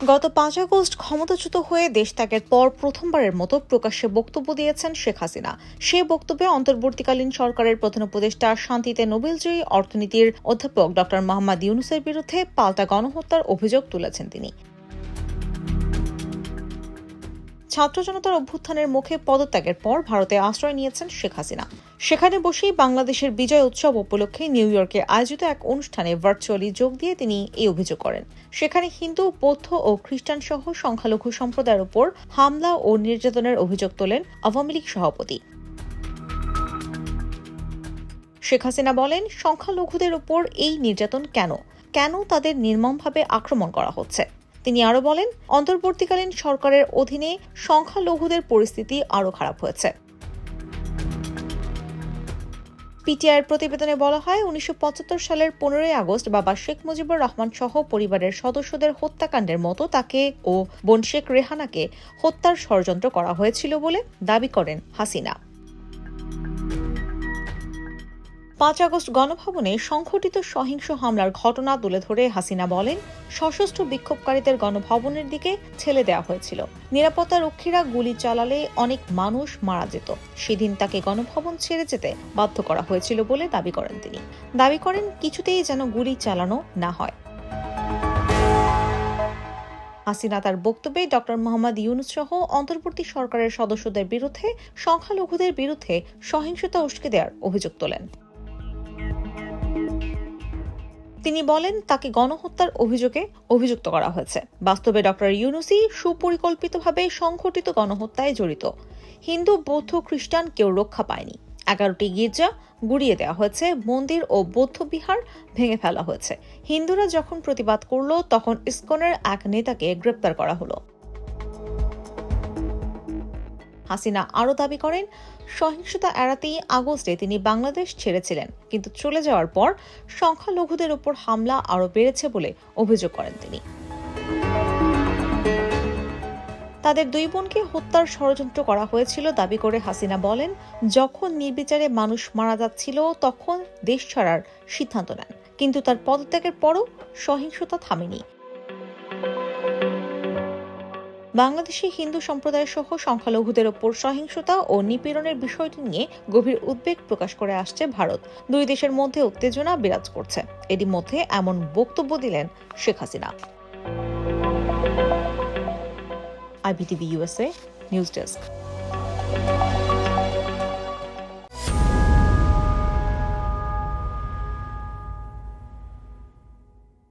গত পাঁচ আগস্ট ক্ষমতাচ্যুত হয়ে দেশ ত্যাগের পর প্রথমবারের মতো প্রকাশ্যে বক্তব্য দিয়েছেন শেখ হাসিনা। সে বক্তব্যে অন্তর্বর্তীকালীন সরকারের প্রধান উপদেষ্টা শান্তিতে নোবেলজয়ী অর্থনীতির অধ্যাপক ড মোহাম্মদ ইউনুসের বিরুদ্ধে পাল্টা গণহত্যার অভিযোগ তুলেছেন তিনি। ছাত্র জনতার অভ্যুত্থানের মুখে পদত্যাগের পর ভারতে আশ্রয় নিয়েছেন শেখ হাসিনা। সেখানে বসেই বাংলাদেশের বিজয় উৎসব উপলক্ষে নিউ ইয়র্কে আয়োজিত এক অনুষ্ঠানে ভার্চুয়ালি যোগ দিয়ে তিনি এই অভিযোগ করেন। সেখানে হিন্দু, বৌদ্ধ ও খ্রিস্টান সহ সংখ্যালঘু সম্প্রদায়ের উপর হামলা ও নির্যাতনের অভিযোগ তোলেন আওয়ামী লীগ সভাপতি। শেখ হাসিনা বলেন, সংখ্যালঘুদের উপর এই নির্যাতন কেন? কেন তাদের নির্মমভাবে আক্রমণ করা হচ্ছে? তিনি আরও বলেন, অন্তর্বর্তীকালীন সরকারের অধীনে সংখ্যালঘুদের পরিস্থিতি আরও খারাপ হয়েছে। পিটিআইয়ের প্রতিবেদনে বলা হয়, উনিশশো পঁচাত্তর সালের পনেরোই আগস্ট বাবা শেখ মুজিবুর রহমান সহ পরিবারের সদস্যদের হত্যাকাণ্ডের মতো তাকে ও বোন শেখ রেহানাকে হত্যার ষড়যন্ত্র করা হয়েছিল বলে দাবি করেন হাসিনা। পাঁচ আগস্ট গণভবনে সংঘটিত সহিংস হামলার ঘটনা তুলে ধরে হাসিনা বলেন, সশস্ত্র বিক্ষোভকারীদের গণভবনের দিকে ঠেলে দেওয়া হয়েছিল। নিরাপত্তা রক্ষীরা গুলি চালালে অনেক মানুষ মারা যেত। সেদিন তাকে গণভবন ছেড়ে যেতে বাধ্য করা হয়েছিল বলে দাবি করেন তিনি। দাবি করেন, কিছুতেই যেন গুলি চালানো না হয়। হাসিনা তার বক্তব্যে ডক্টর মোহাম্মদ ইউনুস সহ অন্তর্বর্তী সরকারের সদস্যদের বিরুদ্ধে, সংখ্যালঘুদের বিরুদ্ধে সহিংসতা উস্কে দেওয়ার অভিযোগ তোলেন। তিনি বলেন, তাকে গণহত্যার অভিযোগে অভিযুক্ত করা হয়েছে। বাস্তবে ডক্টর ইউনুসি সুপরিকল্পিতভাবে সংঘটিত গণহত্যায় জড়িত। হিন্দু, বৌদ্ধ, খ্রিস্টান কেউ রক্ষা পায়নি। এগারোটি গির্জা গুড়িয়ে দেওয়া হয়েছে, মন্দির ও বৌদ্ধ বিহার ভেঙে ফেলা হয়েছে। হিন্দুরা যখন প্রতিবাদ করল, তখন ইসকনের এক নেতাকে গ্রেপ্তার করা হলো। হাসিনা আরও দাবি করেন সহিংসতা এড়াতেই আগস্টে তিনি বাংলাদেশ ছেড়েছিলেন। কিন্তু চলে যাওয়ার পর সংখ্যালঘুদের উপর হামলা আরও বেড়েছে বলে অভিযোগ করেন তিনি। তাদের দুই বোনকে হত্যার ষড়যন্ত্র করা হয়েছিল দাবি করে হাসিনা বলেন, যখন নির্বিচারে মানুষ মারা যাচ্ছিল, তখন দেশ ছাড়ার সিদ্ধান্ত নেন। কিন্তু তার পদত্যাগের পরও সহিংসতা থামেনি। বাংলাদেশে হিন্দু সম্প্রদায় সহ সংখ্যালঘুদের ওপর সহিংসতা ও নিপীড়নের বিষয়টি নিয়ে গভীর উদ্বেগ প্রকাশ করে আসছে ভারত। দুই দেশের মধ্যে উত্তেজনা বিরাজ করছে। এরই মধ্যে এমন বক্তব্য দিলেন Sheikh Hasina. IBTV USA news desk.